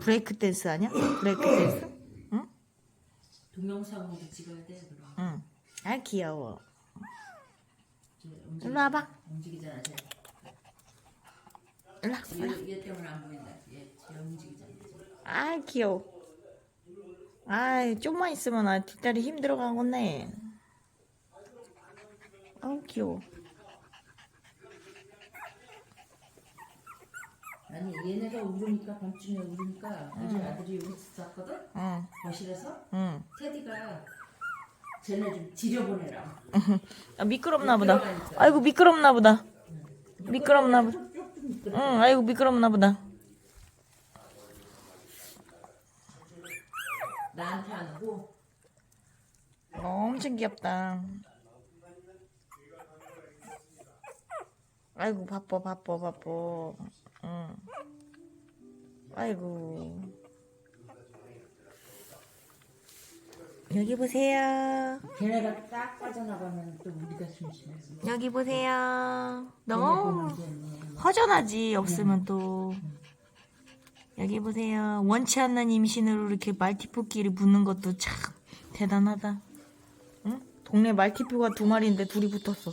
브레이크 댄스 아니야? 브레이크 댄스? 응? 동영상으로 찍어야 돼 그럼. 응. 아 귀여워. 저 움직- 일로 와봐. 움직이잖아. 쟤. 일로 와. 얘, 얘 때문에 안 보인다. 얘, 쟤 움직이잖아. 쟤. 아 귀여워. 아 좀만 있으면 나 뒷다리 힘들어 가겠네. 아우 귀여워. 아니 얘네가 울으니까 밤중에 울으니까 어제 아들이 잤거든 응, 거실에서 응. 테디가 쟤네 좀 지려보내라. 아, 미끄럽나 보다. 아이고 미끄럽나 보다. 미끄럽나 보다. 미끄러. 응, 아이고 미끄럽나 보다. 나한테 안 오고 엄청 귀엽다. 아이고 바빠 바빠 바빠. 응. 아이고. 여기 보세요. 걔네가 딱 빠져나가면 또 우리가 심심해서. 여기 보세요. 너무. 허전하지 없으면 또. 여기 보세요. 원치 않는 임신으로 이렇게 말티푸끼리 붙는 것도 참 대단하다. 응? 동네 말티푸가 두 마리인데 둘이 붙었어.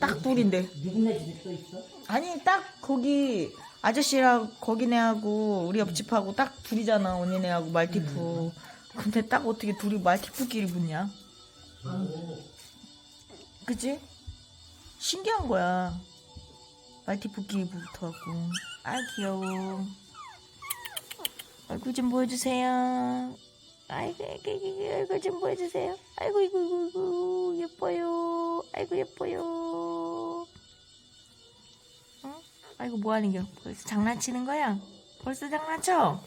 딱 둘인데. 누구네 집에 또 있어? 아니 딱 거기 아저씨랑 거기네하고 우리 옆집하고 딱 둘이잖아 언니네하고 말티푸. 근데 딱 어떻게 둘이 말티푸끼리 붙냐? 그치? 신기한 거야. 말티푸끼리 붙어갖고. 아 귀여워. 얼굴 좀 보여주세요. 아이고 아이고 아이고 얼굴 좀 보여주세요. 아이고 이고 이고 이고 예뻐요. 아이고 예뻐요. 아이고 뭐하는 겨? 벌써 장난치는 거야? 벌써 장난쳐?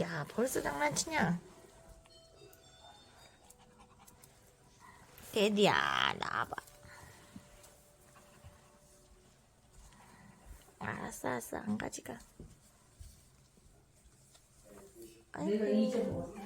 야 벌써 장난치냐? 데디야 나와봐. 알았어 알았어 안 가지가. 먹었어.